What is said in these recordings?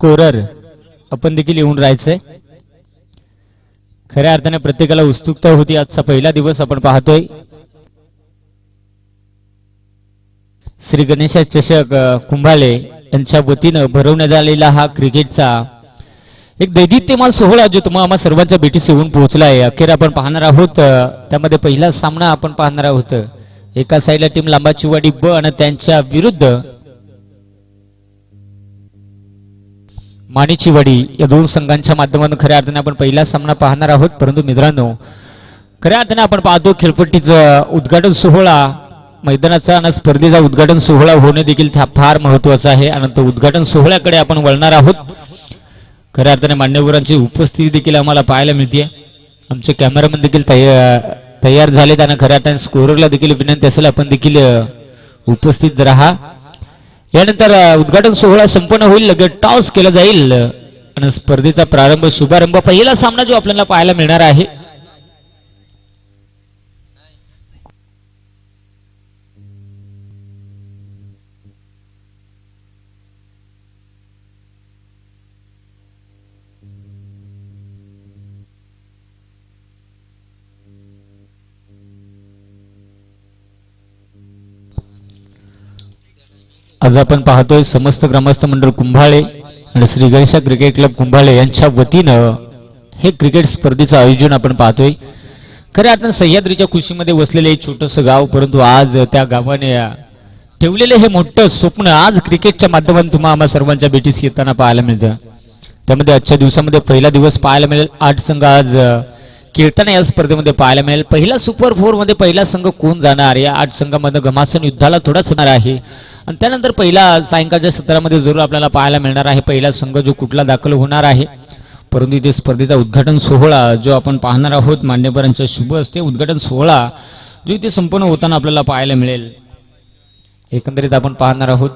Scorer आपण देखील येऊन राहायचंय. खऱ्या अर्थाने प्रत्येकाला उत्सुकता होती. आजचा पहिला दिवस आपण पाहतोय. श्री गणेशा चषक अ, कुंभाळे यांच्या वतीनं भरवण्यात आलेला हा क्रिकेटचा एक दैदित्यमान सोहळा जो तुम्हाला आम्हा सर्वांच्या भेटीस येऊन पोहोचला आहे अखेर आपण पाहणार आहोत त्यामध्ये पहिला सामना आपण पाहणार आहोत. एका साईडला टीम लांबाची वाडी ब आणि त्यांच्या विरुद्ध माणीची वडी या दोन संघांच्या माध्यमातून खऱ्या अर्थाने आपण पहिला सामना पाहणार आहोत. परंतु मित्रांनो खऱ्या अर्थाने आपण पाहतो खेळपट्टीचं उद्घाटन सोहळा मैदानाचा आणि स्पर्धेचा उद्घाटन सोहळा होणे देखील फार महत्त्वाचा आहे. आणि तो उद्घाटन सोहळ्याकडे आपण वळणार आहोत. खऱ्या अर्थाने मान्यवरांची उपस्थिती देखील आम्हाला पाहायला मिळते आमचे कॅमेरामॅन देखील तयार तयार झालेत आणि खऱ्या अर्थाने स्कोररला देखील विनंती असेल आपण देखील उपस्थित राहा. यानंतर उद्घाटन सोहळा संपन्न होईल लगेच टॉस केला जाईल. आणि स्पर्धेचा प्रारंभ शुभारंभ पहिला सामना जो आपल्याला पाहायला मिळणार आहे. आज आपण पाहतोय समस्त ग्रामस्थ मंडळ कुंभाळे आणि श्री गणेशा क्रिकेट क्लब कुंभाळे यांच्या वतीनं हे क्रिकेट स्पर्धेचं आयोजन आपण पाहतोय. खऱ्या अर्थानं सह्याद्रीच्या खुशीमध्ये वसलेले एक छोटंसं गाव परंतु आज त्या गावाने ठेवलेलं हे मोठं स्वप्न आज क्रिकेटच्या माध्यमातून तुम्हाला आम्हा सर्वांच्या भेटीस येताना पाहायला मिळतं. त्यामध्ये आजच्या दिवसामध्ये पहिला दिवस पाहायला मिळेल. आठ संघ आज कीर्तन या स्पर्धेमध्ये पाहायला मिळेल. पहिला सुपर फोरमध्ये पहिला संघ कोण जाणार? या आठ संघामध्ये घमासन युद्धाला थोडाच होणार आहे. आणि त्यानंतर पहिला सायंकाळच्या सत्रामध्ये जरूर आपल्याला पाहायला मिळणार आहे. पहिला संघ जो कुठला दाखल होणार आहे. परंतु इथे स्पर्धेचा उद्घाटन सोहळा जो आपण पाहणार आहोत मान्यवरांच्या शुभ असते उद्घाटन सोहळा जो इथे संपन्न होताना आपल्याला पाहायला मिळेल. एकंदरीत आपण पाहणार आहोत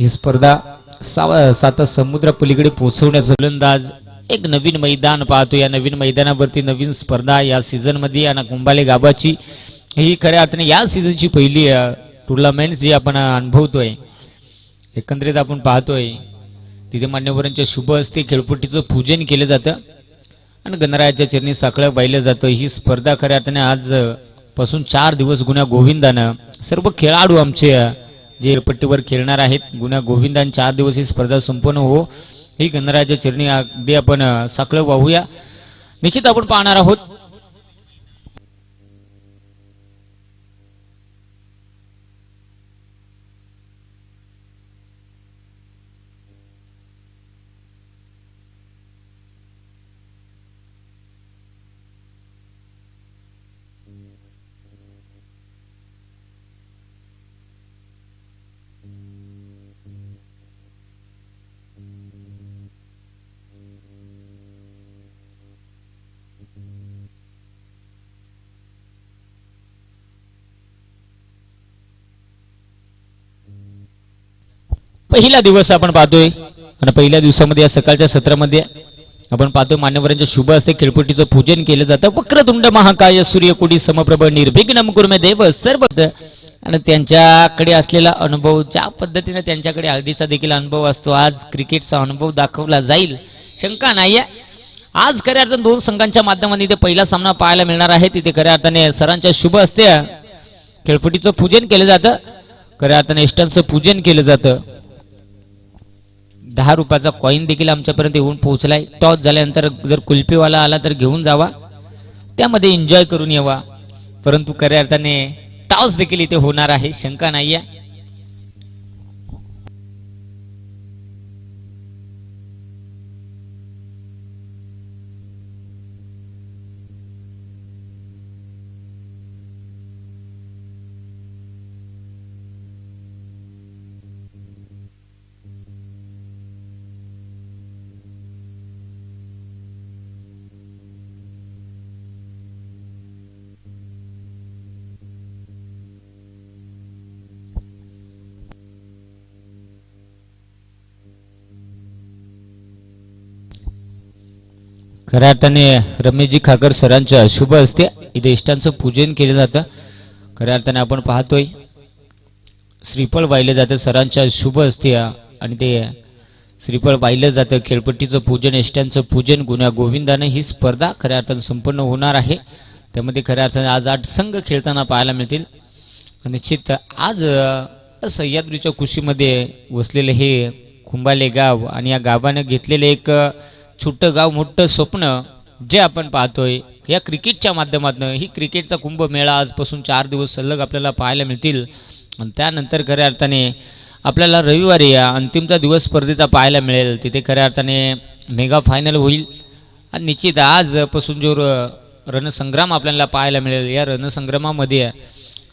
ही स्पर्धा साव- सात समुद्र पलीकडे पोहोचवण्याचा फलंदाज एक नवीन मैदान पाहतो. या नवीन मैदानावरती नवीन स्पर्धा या सीझनमध्ये आणि कुंभाले गाबाची ही खऱ्या अर्थाने या सीझनची पहिली टुर्नामेंट जी आपण अनुभवतोय. एकंदरीत आपण पाहतोय तिथे मान्यवरांच्या शुभ हस्ते खेळपट्टीचं पूजन केलं जातं. आणि गणरायाच्या चरणी साखळं वाहिलं जातं. ही स्पर्धा खऱ्या अर्थाने आज पासून चार दिवस गुन्हा गोविंदानं सर्व खेळाडू आमचे जे खेळपट्टीवर खेळणार आहेत गुन्हा गोविंदान चार दिवस ही स्पर्धा संपन्न हो. ही गणरायाच्या चरणी अगदी आपण साखळं वाहूया. निश्चित आपण पाहणार आहोत पहिला दिवस आपण पाहतोय आणि पहिल्या दिवसामध्ये या सकाळच्या सत्रामध्ये आपण पाहतोय मान्यवरांच्या शुभ असते खेळपट्टीचं पूजन केलं जातं. वक्रतुंड महाकाय सूर्यकोटी समप्रभ निर्विघ्नम कुर्मे देव सर्व आणि त्यांच्याकडे असलेला अनुभव ज्या पद्धतीने त्यांच्याकडे हळदीचा देखील अनुभव असतो आज क्रिकेटचा अनुभव दाखवला जाईल. शंका नाहीये. आज खऱ्या अर्थाने दोन संघांच्या माध्यमाने इथे पहिला सामना पाहायला मिळणार आहे. तिथे खऱ्या अर्थाने सरांच्या शुभ असते खेळपट्टीचं पूजन केलं जातं. खऱ्या अर्थाने इष्टांचं पूजन केलं जातं. दहा रुपयाचा कॉईन देखील आमच्यापर्यंत येऊन पोहोचलाय. टॉस झाल्यानंतर जर कुल्फीवाला आला तर घेऊन जावा. त्यामध्ये एन्जॉय करून यावा. परंतु खऱ्या अर्थाने टॉस देखील इथे होणार आहे. शंका नाही आहे खऱ्या अर्थाने रमेशजी खाकर सरांच्या शुभ असते इथे इष्टांचं पूजन केलं जातं. खऱ्या अर्थाने आपण पाहतोय श्रीफळ वाहिलं जातं सरांच्या शुभ असते आणि ते श्रीफळ वाहिलं जातं. खेळपट्टीचं पूजन इष्टांचं पूजन गुन्हा गोविंदाने ही स्पर्धा खऱ्या अर्थानं संपन्न होणार आहे. त्यामध्ये खऱ्या अर्थाने आज आठ संघ खेळताना पाहायला मिळतील. निश्चित आज सह्याद्रीच्या कुशीमध्ये वसलेलं हे कुंभाले गाव आणि या गावानं घेतलेलं एक छोटं गाव मोठं स्वप्न जे आपण पाहतोय या क्रिकेटच्या माध्यमातून ही क्रिकेटचा कुंभमेळा आजपासून चार दिवस सलग आपल्याला पाहायला मिळतील. आणि त्यानंतर खऱ्या अर्थाने आपल्याला रविवारी या अंतिमचा दिवस स्पर्धेचा पाहायला मिळेल. तिथे खऱ्या अर्थाने मेगा फायनल होईल. आणि निश्चित आजपासून जो र रणसंग्राम आपल्याला पाहायला मिळेल या रणसंग्रामामध्ये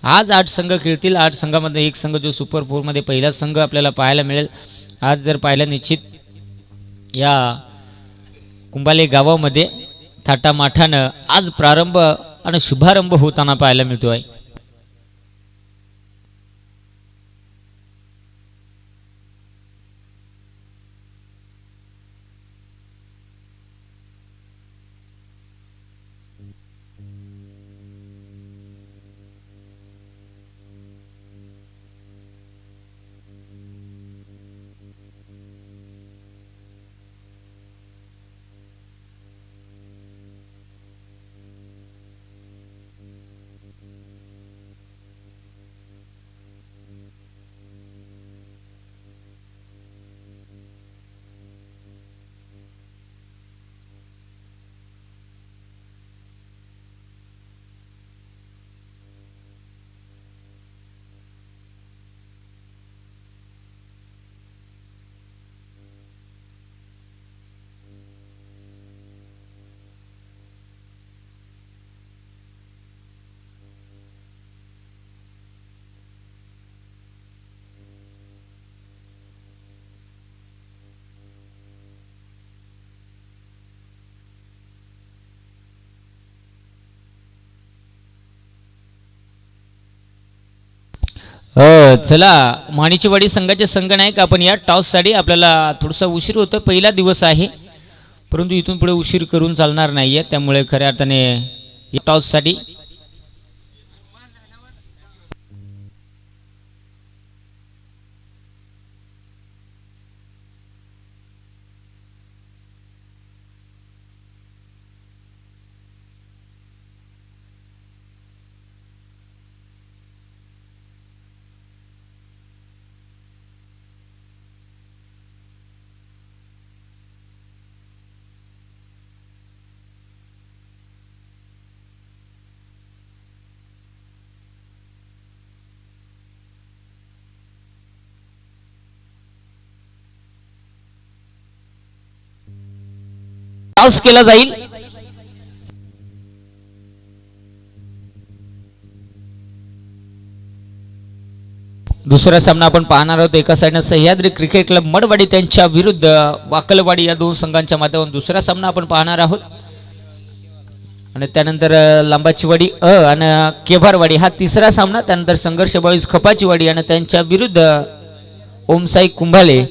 आज आठ संघ खेळतील. आठ संघामध्ये एक संघ जो सुपर फोरमध्ये पहिला संघ आपल्याला पाहायला मिळेल. आज जर पाहिलं निश्चित या कुंभाले गावामध्ये थाटामाठानं आज प्रारंभ आणि शुभारंभ होताना पाहायला मिळतो आहे हो. चला माणीचीवाडी संघाचे संघ नाही का आपण या टॉससाठी आपल्याला थोडासा उशीर होतो पहिला दिवस आहे. परंतु इथून पुढे उशीर करून चालणार नाही आहे त्यामुळे खऱ्या अर्थाने या टॉससाठी पाऊस केला जाईल. दुसरा सामना आपण पाहणार आहोत. एका साईडनं सह्याद्री क्रिकेट क्लब मडवाडी त्यांच्या विरुद्ध वाकलवाडी या दोन संघांच्या माध्यमातून दुसरा सामना आपण पाहणार आहोत. आणि त्यानंतर लांबाचीवाडी अ आणि केभारवाडी हा तिसरा सामना. त्यानंतर संघर्ष बावीस खपाचीवाडी आणि त्यांच्या विरुद्ध ओमसाई कुंभाले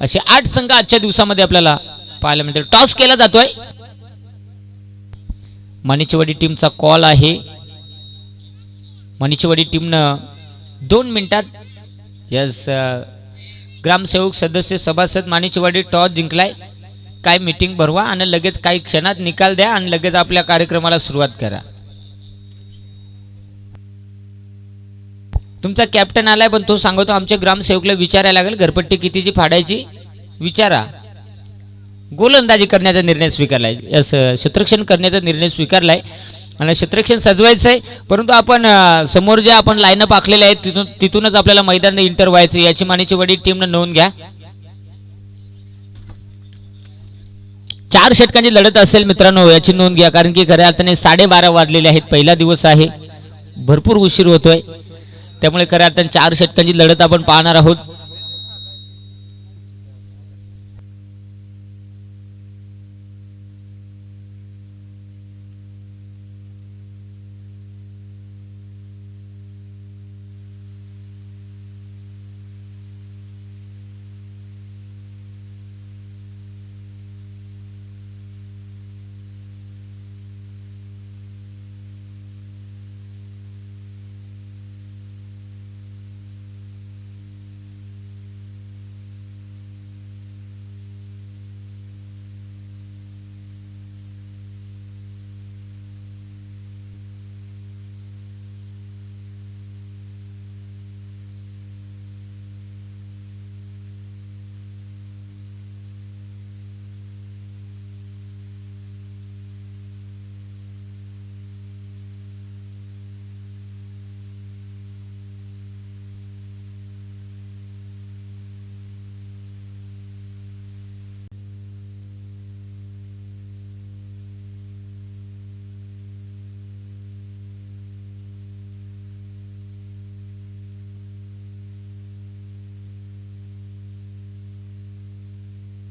असे आठ संघ आजच्या दिवसामध्ये आपल्याला पाहायला मिळतील म्हणजे टॉस केला जातोय. माणिचेवाडी टीमचा कॉल आहे. माणिचेवाडी टीमनं दोन मिनिटात यस uh, ग्रामसेवक सदस्य सभासद माणिचेवाडी टॉस जिंकलाय. काय मीटिंग भरवा आणि लगेच काही क्षणात निकाल द्या आणि लगेच आपल्या कार्यक्रमाला सुरुवात करा. तुमचा कॅप्टन आलाय पण तो सांगतो आमच्या ग्रामसेवकला विचारायला लागेल घरपट्टी कितीची फाडायची? विचारा. गोलंदाजी करण्याचा निर्णय स्वीकारलाय. यस शत्रक्षण करण्याचा निर्णय स्वीकारलाय. आणि शत्रक्षण सजवायचं आहे परंतु आपण समोर जे आपण लाईनअप आखलेले आहेत तिथून तिथूनच आपल्याला मैदान इंटर व्हायचं याची मानेची वडील टीमनं नोंद घ्या. चार षटकांची लढत असेल मित्रांनो याची नोंद घ्या. कारण की खऱ्या अर्थाने साडेबारा वाजलेले आहेत. पहिला दिवस आहे. भरपूर उशीर होतोय. त्यामुळे खऱ्या अर्थाने चार षटकांची लढत आपण पाहणार आहोत.